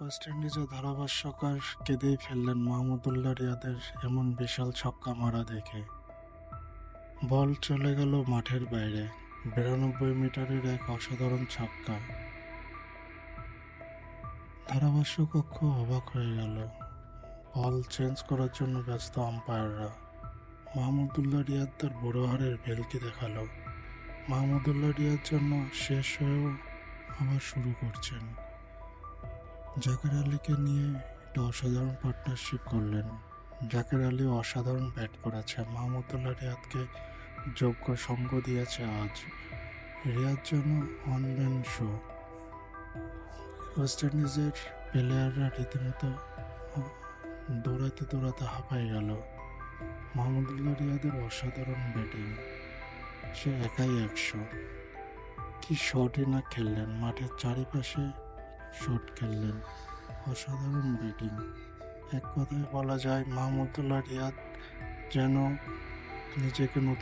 West ইন্ডিজে ধারাভাষ্যকার কেঁদেই ফেললেন মাহমুদুল্লাহ রিয়াদের এমন বিশাল ছক্কা মারা দেখে। বল চলে গেল মাঠের বাইরে, বিরানব্বই মিটারের এক অসাধারণ ছক্কা। ধারাভাষ্য কক্ষ অবাক হয়ে গেল। বল চেঞ্জ করার জন্য ব্যস্ত আম্পায়াররা। মাহমুদুল্লাহ রিয়াদ তার বড় হারের ভেলকি দেখাল। মাহমুদুল্লাহ রিয়ার জন্য শেষ হয়েও আবার শুরু করছেন। জাকের আলীকে নিয়ে একটা অসাধারণ পার্টনারশিপ করলেন। জাকের আলী অসাধারণ ব্যাট করেছে। মাহমুদুল্লাহ রিয়াদকে যোগ্য সঙ্গ দিয়েছে আজ। রিয়াদ জন্য অনলাইন শো। ওয়েস্ট ইন্ডিজের প্লেয়াররা রীতিমতো দৌড়াতে দৌড়াতে হাঁপায় গেল। মাহমুদুল্লাহ রিয়াদের অসাধারণ ব্যাটিং সে একাই একশো কি শটই না খেললেন। মাঠের চারিপাশে শট খেললেন। অসাধারণ ব্যাটিং। এক কথায় বলা যায় মাহমুদুল্লাহ রিয়াদ যেন নিজেকে নতুন